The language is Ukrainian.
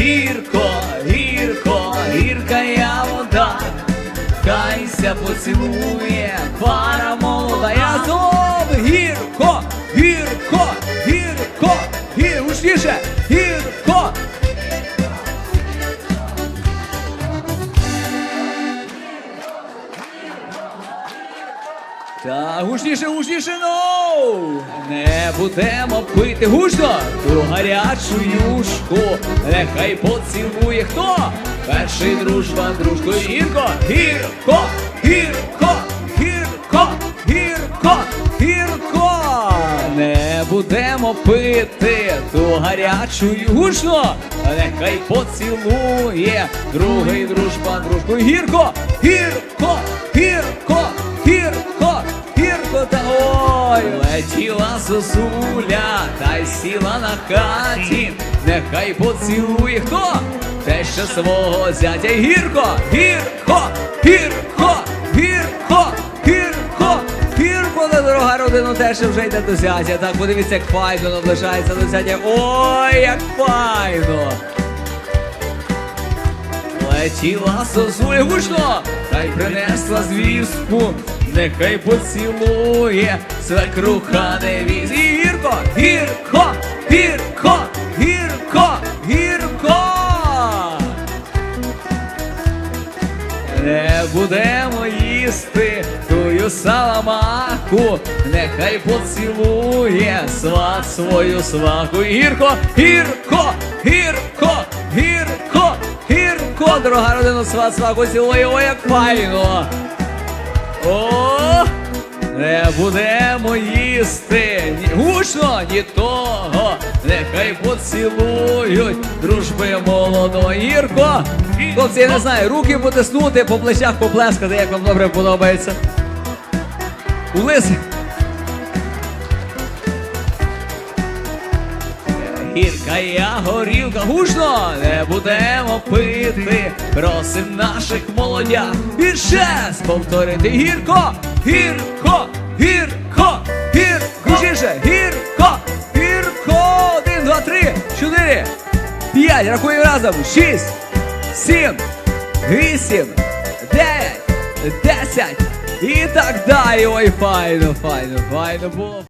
гірко, гірко, гірка я вода, кайся поцілує, пара молода, я зов, гірко, гірко, гірко, гір, гучніше, гірко. Та гучніше, гучніше, ну! Не будемо пити гучно ту гарячу юшку. Нехай поцілує хто? Перший дружба, дружко, гірко, гірко, гірко, гірко, гірко, гірко. Не будемо пити ту гарячу гучно. Нехай поцілує другий дружба, дружку, гірко, гірко, гірко, летіла зозуля, та й сіла на хаті, нехай поцілує хто? Те ще свого зятя гірко, гірко, гірко, гірко, гірко, гірко, та дорога родина теж вже йде до зятя. Так подивіться, як файно наближається до зятя. Ой, як файно! Летіла сосуля гучно, та й принесла звістку, нехай поцілує свекруха невіз. І гірко, гірко, гірко, гірко, гірко. Не будемо їсти тую саламаку, нехай поцілує сват свою сваку. Гірко, гірко, гірко, гірко, гірко, дорога родина, сват сваку цілує, ой, як файно. О, не будемо їсти ні гучно, ні того, нехай поцілують дружби молодого гірко. Хлопці, я не знаю, руки потиснути, по плечах поплескати, як вам добре подобається. У лиси. Гірка я горілка, гучно не будемо пити, просим наших молодят. І ще раз повторити. Гірко, гірко, гірко, гірко, гучніше, гірко, гірко, один, два, три, чотири, п'ять, рахуємо разом, шість, сім, вісім, дев'ять, десять. І так далі. Ой, файно, файно, файно було.